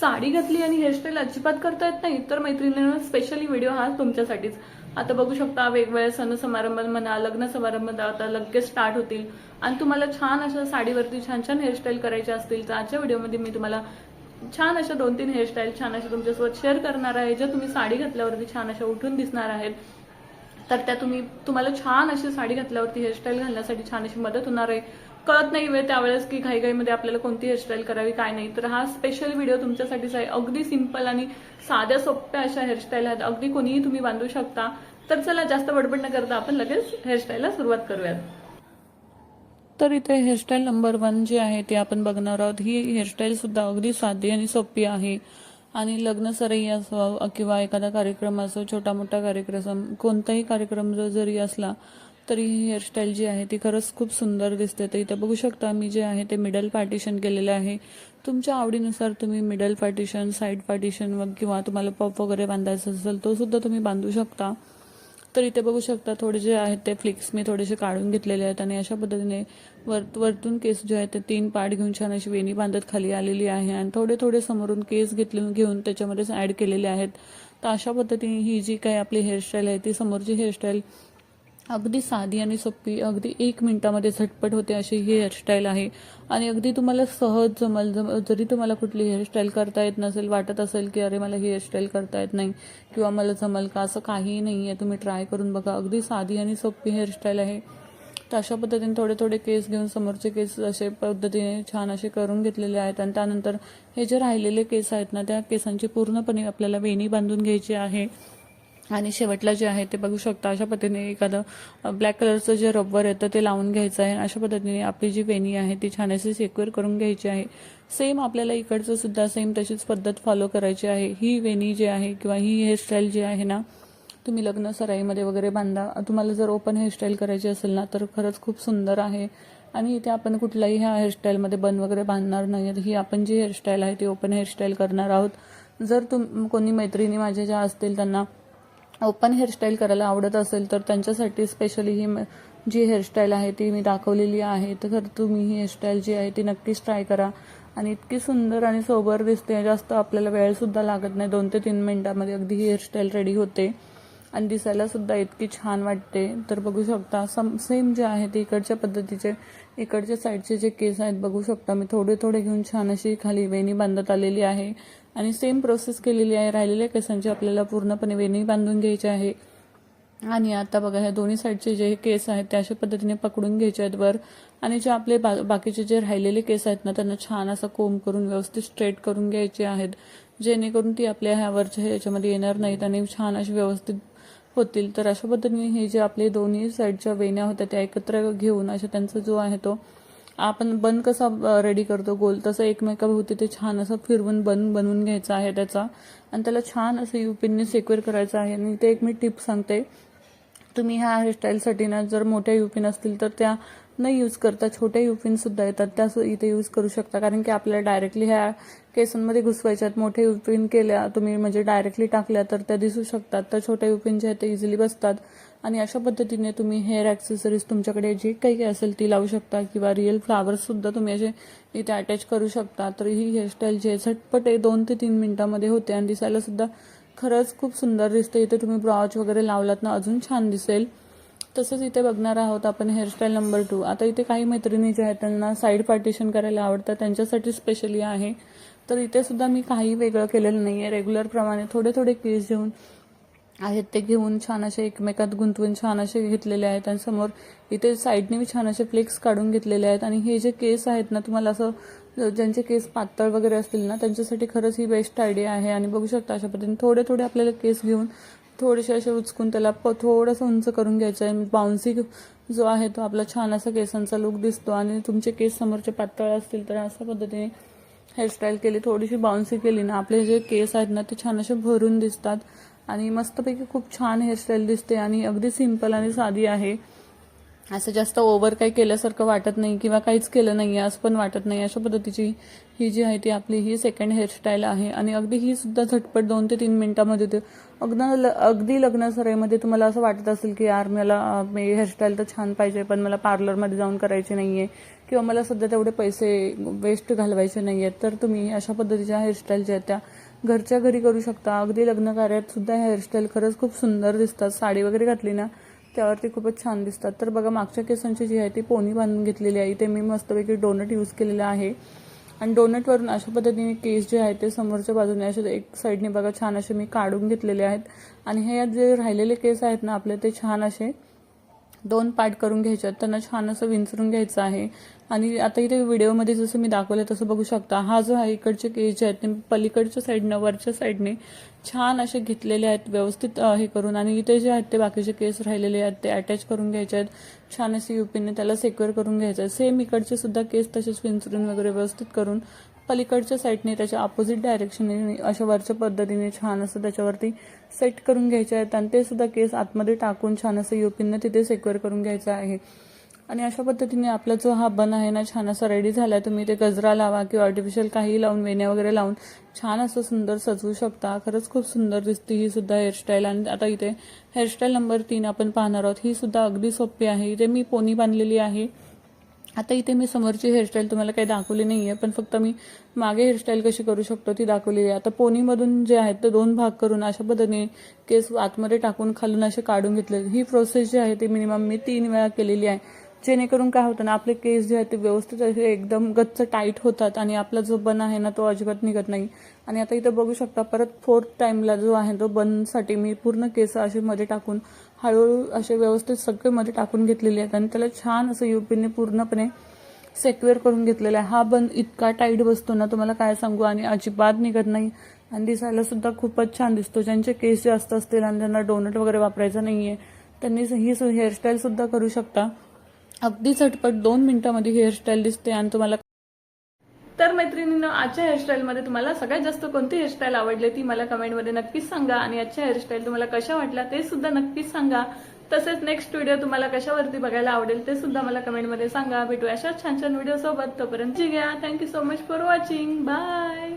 साडी घातली आणि हेअरस्टाईल अजिबात करता येत नाही तर मैत्रिणींना स्पेशली व्हिडिओ हा तुमच्यासाठीच. आता बघू शकता वेगवेगळ्या सण समारंभ म्हणा लग्न समारंभ आता लगेच स्टार्ट होतील. आणि तुम्हाला छान अशा साडीवरती छान छान हेअरस्टाईल करायच्या असतील तर आजच्या व्हिडिओमध्ये मी तुम्हाला छान अशा दोन तीन हेअरस्टाईल छान अशा तुमच्यासोबत शेअर करणार आहे. ज्या तुम्ही साडी घातल्यावरती छान अशा उठून दिसणार आहेत तर त्या तुम्ही तुम्हाला छान अशी साडी घातल्यावरती हेअरस्टाईल घालण्यासाठी छान अशी मदत होणार आहे. कळत नाही वेळ त्यावेळेस की घाईघाईमध्ये आपल्याला कोणती हेअरस्टाईल करावी काय नाही. तर हा स्पेशल व्हिडिओ तुमच्यासाठीच आहे. अगदी सिंपल आणि साध्या सोप्या अशा हेअरस्टाईल आहेत. अगदी कोणीही तुम्ही बांधू शकता. तर चला जास्त बडबड न करता आपण लगेच हेअरस्टाईलला सुरुवात करूयात. तर इथे हेअरस्टाईल नंबर वन जी आहे ती आपण बघणार आहोत. ही हेअरस्टाईल सुद्धा अगदी साधी आणि सोपी आहे. आणि लग्न सरई असो किंवा एखादा कार्यक्रम असो छोटा मोठा कार्यक्रम कोणताही कार्यक्रम जर जरी असला तरी ही हेअरस्टाईल जी आहे ती खरंच खूप सुंदर दिसते. तर इथे बघू शकता मी जे आहे ते मिडल पार्टिशन केलेलं आहे. तुमच्या आवडीनुसार तुम्ही मिडल पार्टिशन साईड पार्टिशन व किंवा तुम्हाला पफ वगैरे बांधायचा असेल तो सुद्धा तुम्ही बांधू शकता. तर इथे बघू शकता थोडे जे आहेत ते फ्लिक्स मी थोडेसे काढून घेतलेले आहेत आणि अशा पद्धतीने वर वरतून केस जे आहेत ते तीन पार्ट घेऊन छान अशी वेणी बांधत खाली आलेली आहे आणि थोडे थोडे समोरून केस घेतले घेऊन त्याच्यामध्येच ॲड केलेले आहेत. तर अशा पद्धतीने ही जी काही आपली हेअरस्टाईल आहे ती समोरची हेअरस्टाईल अगदी साधी आणि सोपी अगदी एक मिनिटामध्ये झटपट होते अशी ही हेअरस्टाईल आहे. आणि अगदी तुम्हाला सहज जमल जम जरी तुम्हाला कुठली हेअरस्टाईल करता येत नसेल वाटत असेल की अरे मला ही हेअरस्टाईल करता येत नाही किंवा मला जमल का असं काहीही नाही आहे तुम्ही ट्राय करून बघा. अगदी साधी आणि सोपी हेअरस्टाईल आहे. तर अशा पद्धतीने थोडे थोडे केस घेऊन समोरचे केस असे पद्धतीने छान असे करून घेतलेले आहेत. आणि त्यानंतर हे जे राहिलेले केस आहेत ना त्या केसांची पूर्णपणे आपल्याला वेणी बांधून घ्यायची आहे. आणि शेवटला जे आहे ते बघू शकता अशा पद्धतीने एखादं ब्लॅक कलरचं जे रबर येतं ते लावून घ्यायचं आहे. अशा पद्धतीने आपली जी वेणी आहे ती छान अशी सेक्युअर करून घ्यायची आहे. सेम आपल्याला इकडचं सुद्धा सेम तशीच पद्धत फॉलो करायची आहे. ही वेणी जी आहे किंवा ही हेअरस्टाईल जी आहे ना तुम्ही लग्न सराईमध्ये वगैरे बांधा. तुम्हाला जर ओपन हेअरस्टाईल करायची असेल ना तर खरंच खूप सुंदर आहे. आणि इथे आपण कुठल्याही ह्या हेअरस्टाईलमध्ये बन वगैरे बांधणार नाही. ही आपण जी हेअरस्टाईल आहे ती ओपन हेअरस्टाईल करणार आहोत. जर तुम कोणी मैत्रिणी माझ्या ज्या असतील त्यांना ओपन हेअरस्टाईल करायला आवडत असेल तर त्यांच्यासाठी स्पेशली ही म- जी हेअरस्टाईल आहे ती मी दाखवलेली आहे. तर तुम्ही ही हेअरस्टाईल जी आहे ती नक्कीच ट्राय करा. आणि इतकी सुंदर आणि सोबर दिसते. जास्त आपल्याला वेळसुद्धा लागत नाही. दोन ते तीन मिनिटामध्ये अगदी ही हेअरस्टाईल रेडी होते. आणि दिसायला सुद्धा इतकी छान वाटते. तर बघू शकता सम सेम जे आहे ते इकडच्या पद्धतीचे इकडच्या साईडचे जे केस आहेत बघू शकता. मी थोडे थोडे घेऊन छान अशी खाली वेणी बांधत आलेली आहे. आणि सेम प्रोसेस केलेली आहे. राहिलेल्या केसांची आपल्याला पूर्णपणे वेणी बांधून घ्यायची आहे. आणि आता बघा ह्या दोन्ही साईडचे जे केस आहेत ते अशा पद्धतीने पकडून घ्यायचे आहेत वर. आणि जे आपले बा बाकीचे जे राहिलेले केस आहेत ना त्यांना छान असं कोंब करून व्यवस्थित स्ट्रेट करून घ्यायचे आहेत. जेणेकरून ती आपल्या ह्या वरच्या ह्याच्यामध्ये येणार नाहीत आणि छान अशी व्यवस्थित होतील. तर अशा पद्धतीने हे जे आपले दोन्ही साईडच्या वेण्या होत्या त्या एकत्र घेऊन अशा त्यांचा जो आहे तो आपण बन कसा रेडी करतो गोल तसं एकमेकाभोवती ते छान असं फिरवून बन बनवून घ्यायचा आहे त्याचा. आणि त्याला छान असं युपिनने सेक्युअर करायचं आहे. आणि ते एक मी टिप सांगते. तुम्ही ह्या हेअरस्टाईलसाठी ना जर मोठ्या युपिन असतील तर त्या न यूज करता छोट्या युपिन सुद्धा येतात. त्या सु- इथे यूज करू शकता. कारण की आपल्याला डायरेक्टली ह्या केसांमध्ये घुसवायच्यात मोठ्या युपिन केल्या तुम्ही म्हणजे डायरेक्टली टाकल्या तर त्या दिसू शकतात. तर छोट्या युपिन जे आहेत ते इझिली बसतात. आणि अशा पद्धतीने तुम्ही हेअर ॲक्सेसरीज तुमच्याकडे जे काही काही असेल ती लावू शकता किंवा रिअल फ्लावर्ससुद्धा तुम्ही असे इथे अटॅच करू शकता. तर ही हेअरस्टाईल जे झटपट आहे दोन ते तीन मिनिटामध्ये होते आणि दिसायला सुद्धा खरंच खूप सुंदर दिसते इथे तुम्ही ब्राउच वगैरे लावलात ना अजून छान दिसेल. तसंच इथे बघणार आहोत आपण हेअरस्टाईल नंबर टू आता इथे काही मैत्रिणी ज्या आहेत त्यांना साईड पार्टिशन करायला आवडतं. त्यांच्यासाठी स्पेशली आहे. तर इथे सुद्धा मी काही वेगळं केलेलं नाही आहे रेग्युलरप्रमाणे थोडे थोडे केस घेऊन आहेत ते घेऊन छान असे एकमेकात गुंतवून छान असे घेतलेले आहेत आणि समोर इथे साईडने मी छान असे फ्लेक्स काढून घेतलेले आहेत. आणि हे जे केस आहेत ना तुम्हाला असं ज्यांचे केस पातळ वगैरे असतील ना त्यांच्यासाठी खरंच ही बेस्ट आयडिया आहे. आणि बघू शकता अशा पद्धतीने थोडे थोडे आपल्याला केस घेऊन थोडेसे असे उचकून त्याला प थोडंसं उंच करून घ्यायचं आहे. बाउन्सी जो आहे तो आपला छान असा केसांचा लुक दिसतो. आणि तुमचे केस समोरचे पातळ असतील तर अशा पद्धतीने हेअरस्टाईल केली थोडीशी बाउन्सी केली ना आपले जे केस आहेत ना ते छान असे भरून दिसतात. आणि मस्तपैकी खूप छान हेअरस्टाईल दिसते आणि अगदी सिंपल आणि साधी आहे. असं जास्त ओव्हर काही केल्यासारखं वाटत नाही किंवा काहीच केलं नाही आहे असं पण वाटत नाही. अशा पद्धतीची ही जी आहे ती आपली ही सेकंड हेअरस्टाईल आहे. आणि अगदी ही सुद्धा झटपट दोन ते तीन मिनिटामध्ये ते अगदी अगदी लग्न सराईमध्ये तुम्हाला असं वाटत असेल की यार मला हेअरस्टाईल तर छान पाहिजे पण मला पार्लरमध्ये जाऊन करायची नाही आहे किंवा मला सध्या तेवढे पैसे वेस्ट घालवायचे नाही आहेत तर तुम्ही अशा पद्धतीच्या हेअरस्टाईल ज्या त्या घरच्या घरी करू शकता. अगदी लग्न कार्यात सुद्धा हेअरस्टाईल खरंच खूप सुंदर दिसतात. साडी वगैरे घातली ना त्यावरती खूपच छान दिसतात. तर बघा मागच्या केसांची जी आहे ती पोनी बांधून घेतलेली आहे. ते मी मस्तपैकी डोनट यूज केलेलं आहे. आणि डोनटवरून अशा पद्धतीने केस जे आहेत ते समोरच्या बाजूने असे एक साईडने बघा छान असे मी काढून घेतलेले आहेत. आणि हे जे राहिलेले केस आहेत ना आपले ते छान असे दोन पार्ट करून घ्यायचे आहेत त्यांना छान असं विंचरून घ्यायचं आहे. आणि आता इथे व्हिडिओमध्ये जसं मी दाखवलं तसं बघू शकता. हा जो आहे इकडचे केस जे आहेत ते पलीकडच्या साईडनं वरच्या साईडने छान असे घेतलेले आहेत व्यवस्थित हे करून. आणि इथे जे आहेत ते बाकीचे केस राहिलेले आहेत ते अटॅच करून घ्यायचे आहेत. छान असे युपीने त्याला सेक्युअर करून घ्यायचं आहे सेम इकडचे सुद्धा केस तसेच विंचरून वगैरे व्यवस्थित करून पलीकडच्या साईडने त्याच्या अपोजिट डायरेक्शनने अशा वरच्या पद्धतीने छान असं त्याच्यावरती सेट करून घ्यायचे आहेत आणि ते सुद्धा केस आतमध्ये टाकून छान असं युपीनं तिथे सेक्युअर करून घ्यायचं आहे. आणि अशा पद्धतीने आपला जो हा बन आहे ना छान असा रेडी झाला तुम्ही ते गजरा लावा किंवा आर्टिफिशियल काही लावून वेण्या वगैरे लावून छान असं सुंदर सजवू शकता. खरंच खूप सुंदर दिसते ही सुद्धा हेअरस्टाईल आणि आता इथे हेअरस्टाईल नंबर तीन आपण पाहणार आहोत. ही सुद्धा अगदी सोपी आहे. इथे मी पोनी बांधलेली आहे. आता इथे मी समोरची हेअरस्टाईल तुम्हाला काही दाखवली नाही आहे पण फक्त मी मागे हेअरस्टाईल कशी करू शकतो ती दाखवलेली आहे. आता पोनीमधून जे आहेत ते दोन भाग करून अशा पद्धतीने केस आतमध्ये टाकून खालून असे काढून घेतले. ही प्रोसेस जी आहे ती मिनिमम मी तीन वेळा केलेली आहे. जेणेकरून काय होतं ना आपले केस जे आहेत ते व्यवस्थित असे एकदम गच्च टाईट होतात आणि आपला जो बन आहे ना तो अजिबात निघत नाही. आणि आता इथं बघू शकता परत फोर्थ टाईमला जो आहे तो बनसाठी मी पूर्ण केस असे मध्ये टाकून हळूहळू असे व्यवस्थित सगळे मध्ये टाकून घेतलेले आहेत. आणि त्याला छान असं युपीने पूर्णपणे सेक्युअर करून घेतलेला आहे. हा बन इतका टाईट बसतो ना तुम्हाला काय सांगू? आणि अजिबात निघत नाही. आणि दिसायला सुद्धा खूपच छान दिसतो. ज्यांचे केस जास्त असतील आणि ज्यांना डोनट वगैरे वापरायचं नाहीये त्यांनी ही हेअरस्टाईल सुद्धा करू शकता. अगदी झटपट दोन मिनिटांमध्ये हेअरस्टाईल दिसते आणि तुम्हाला तर मैत्रिणींनो आजच्या हेअरस्टाईलमध्ये तुम्हाला सगळ्यात जास्त कोणती हेअरस्टाईल आवडली ती मला कमेंटमध्ये नक्कीच सांगा. आणि आजच्या हेअरस्टाईल तुम्हाला कशा वाटल्या ते सुद्धा नक्कीच सांगा. तसेच नेक्स्ट व्हिडिओ तुम्हाला कशावरती बघायला आवडेल ते सुद्धा मला कमेंटमध्ये सांगा. भेटू अशाच छान छान व्हिडिओ सोबत. तोपर्यंत घ्या thank you so much for watching bye